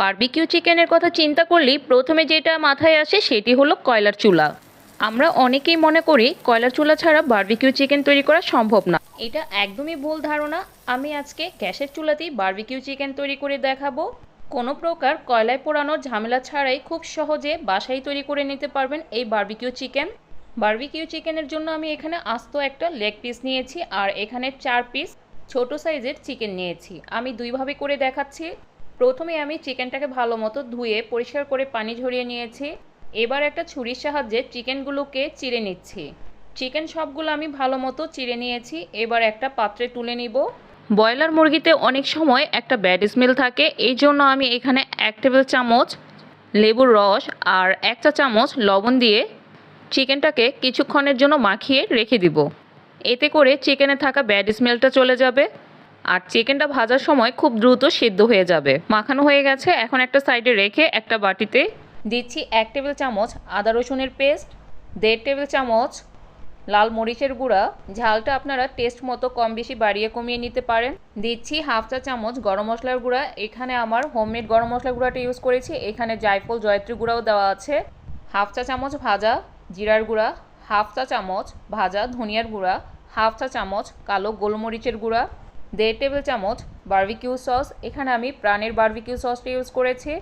Barbecue চিকেনের কথা চিন্তা করলেই প্রথমে যেটা মাথায় আসে সেটি হলো কয়লার চুলা। আমরা অনেকেই মনে করি কয়লার চুলা ছাড়া বারবিকিউ চিকেন তৈরি করা সম্ভব না। এটা একদমই ভুল ধারণা। আমি আজকে গ্যাসের চুলাতেই বার্বিকিউ চিকেন তৈরি করে দেখাবো। কোনো প্রকার কয়লায় পোড়ানোর ঝামেলা ছাড়াই খুব সহজে বাসায় তৈরি করে নিতে পারবেন এই বার্বিকিউ চিকেন। বার্বিকিউ চিকেনের জন্য আমি এখানে আস্ত একটা লেগ পিস নিয়েছি আর এখানে চার পিস ছোট সাইজের চিকেন নিয়েছি। আমি দুইভাবে করে দেখাচ্ছি। প্রথমে আমি চিকেনটাকে ভালো মতো ধুয়ে পরিষ্কার করে পানি ঝরিয়ে নিয়েছি। এবার একটা ছুরির সাহায্যে চিকেনগুলোকে চিড়ে নিচ্ছি। চিকেন সবগুলো আমি ভালো মতো চিড়ে নিয়েছি। এবার একটা পাত্রে তুলে নিব। ব্রয়লার মুরগিতে অনেক সময় একটা ব্যাড স্মেল থাকে। এই জন্য আমি এখানে এক টেবিল চামচ লেবুর রস আর এক চা চামচ লবণ দিয়ে চিকেনটাকে কিছুক্ষণের জন্য মাখিয়ে রেখে দিব। এতে করে চিকেনে থাকা ব্যাড স্মেলটা চলে যাবে। আর চিকেনটা ভাজার সময় খুব দ্রুত সিদ্ধ হয়ে যাবে। মাখানো হয়ে গেছে, এখন একটা সাইডে রেখে একটা বাটিতে দিচ্ছি এক টেবিল চামচ আদা রসুনের পেস্ট, দেড় টেবিল চামচ লাল মরিচের গুঁড়া। ঝালটা আপনারা টেস্ট মতো কম বেশি বাড়িয়ে কমিয়ে নিতে পারেন। দিচ্ছি হাফ চা চামচ গরম মশলার গুঁড়া। এখানে আমার হোমমেড গরম মশলার গুঁড়াটা ইউজ করেছি। এখানে জায়ফল, জয়ত্রী গুঁড়াও দেওয়া আছে। হাফ চা চামচ ভাজা জিরার গুঁড়া, হাফ চা চামচ ভাজা ধনিয়ার গুঁড়া, হাফ চা চামচ কালো গোলমরিচের গুঁড়া। দেড় টেবিল চামচ বারবিকিউ সস এখানে আমি প্রাণের বার্বিকিউ সসটা ইউজ করেছি।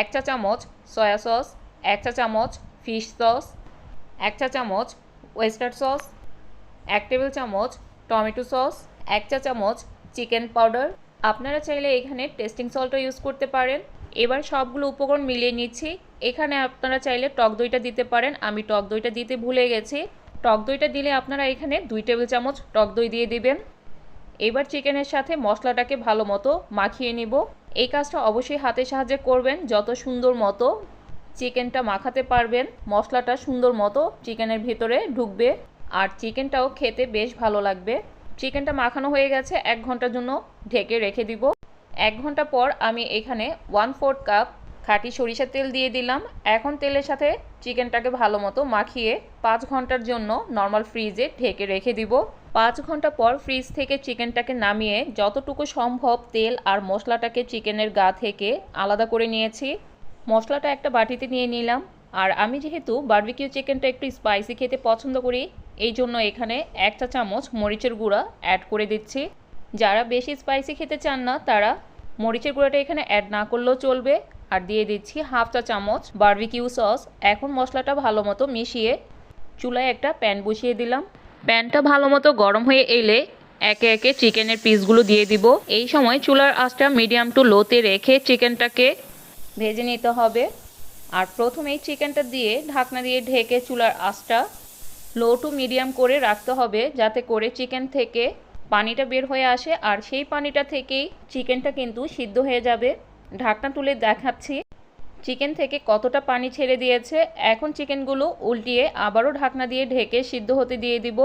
এক চা চামচ সয়া সস এক চা চামচ ফিশ সস এক চা চামচ ওয়েস্টার্ড সস এক টেবিল চামচ টমেটো সস এক চা চামচ চিকেন পাউডার আপনারা চাইলে এখানে টেস্টিং সল্টও ইউজ করতে পারেন। এবার সবগুলো উপকরণ মিলিয়ে নিচ্ছি। এখানে আপনারা চাইলে টক দইটা দিতে পারেন। আমি টক দইটা দিতে ভুলে গেছি। টক দইটা দিলে আপনারা এখানে দুই টেবিল চামচ টক দই দিয়ে দিবেন। এবার চিকেনের সাথে মশলাটাকে ভালো মতো মাখিয়ে নিব। এই কাজটা অবশ্যই হাতের সাহায্যে করবেন। যত সুন্দর মতো চিকেনটা মাখাতে পারবেন, মশলাটা সুন্দর মতো চিকেনের ভিতরে ঢুকবে আর চিকেনটাও খেতে বেশ ভালো লাগবে। চিকেনটা মাখানো হয়ে গেছে, এক ঘণ্টার জন্য ঢেকে রেখে দিব। এক ঘণ্টা পর আমি এখানে ওয়ান ফোর্থ কাপ খাঁটি সরিষার তেল দিয়ে দিলাম। এখন তেলের সাথে চিকেনটাকে ভালো মতো মাখিয়ে পাঁচ ঘণ্টার জন্য নর্মাল ফ্রিজে ঢেকে রেখে দিব। পাঁচ ঘণ্টা পর ফ্রিজ থেকে চিকেনটাকে নামিয়ে যতটুকু সম্ভব তেল আর মশলাটাকে চিকেনের গা থেকে আলাদা করে নিয়েছি। মশলাটা একটা বাটিতে নিয়ে নিলাম। আর আমি যেহেতু বারবিকিউ চিকেনটা একটু স্পাইসি খেতে পছন্দ করি, এই জন্য এখানে এক চা চামচ মরিচের গুঁড়া অ্যাড করে দিচ্ছি। যারা বেশি স্পাইসি খেতে চান না, তারা মরিচের গুঁড়াটা এখানে অ্যাড না করলেও চলবে। আর দিয়ে দিচ্ছি হাফ চা চামচ বারবিকিউ সস। এখন মশলাটা ভালো মতো মিশিয়ে চুলায় একটা প্যান বসিয়ে দিলাম। প্যানটা ভালো মতো গরম হয়ে এলে একে একে চিকেনের পিসগুলো দিয়ে দিব। এই সময় চুলার আঁচটা মিডিয়াম টু লোতে রেখে চিকেনটাকে ভেজে নিতে হবে। আর প্রথমেই চিকেনটা দিয়ে ঢাকনা দিয়ে ঢেকে চুলার আঁচটা লো টু মিডিয়াম করে রাখতে হবে যাতে করে চিকেন থেকে পানিটা বের হয়ে আসে। আর সেই পানিটা থেকেই চিকেনটা কিন্তু সিদ্ধ হয়ে যাবে। ঢাকনা তুলে দেখাচ্ছি। চিকেন থেকে কতটা পানি ছেড়ে দিয়েছে? এখন চিকেনগুলো উল্টিয়ে আবারও ঢাকনা দিয়ে ঢেকে সিদ্ধ হতে দিয়ে দিব।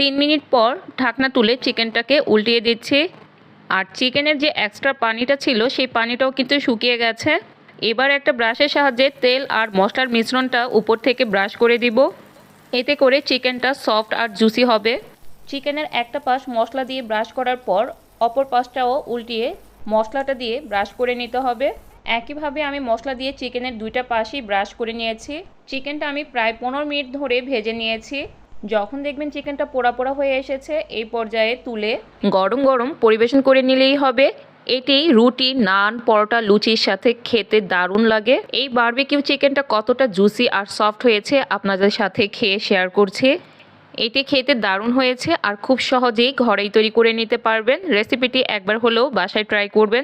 তিন মিনিট পর ঢাকনা তুলে চিকেনটাকে উল্টিয়ে দিচ্ছি। আর চিকেনের যে এক্সট্রা পানিটা ছিল, সেই পানিটাও কিন্তু শুকিয়ে গেছে। এবার একটা ব্রাশের সাহায্যে তেল আর মশলার মিশ্রণটা উপর থেকে ব্রাশ করে দিব। এতে করে চিকেনটা সফট আর জুসি হবে। চিকেনের একটা পাশ মশলা দিয়ে ব্রাশ করার পর অপর পাশটাও উল্টিয়ে মশলাটা দিয়ে ব্রাশ করে নিতে হবে। একইভাবে আমি মশলা দিয়ে চিকেনের দুইটা পাশেই ব্রাশ করে নিয়েছি। চিকেনটা আমি প্রায় পনেরো মিনিট ধরে ভেজে নিয়েছি। যখন দেখবেন চিকেনটা পোড়া পোড়া হয়ে এসেছে, এই পর্যায়ে তুলে গরম গরম পরিবেশন করে নিলেই হবে। এটি রুটি, নান, পরোটা, লুচির সাথে খেতে দারুণ লাগে। এই বারবিকিউ চিকেনটা কতটা জুসি আর সফট হয়েছে আপনাদের সাথে খেয়ে শেয়ার করছি। এটি খেতে দারুণ হয়েছে আর খুব সহজেই ঘরেই তৈরি করে নিতে পারবেন। রেসিপিটি একবার হলেও বাসায় ট্রাই করবেন।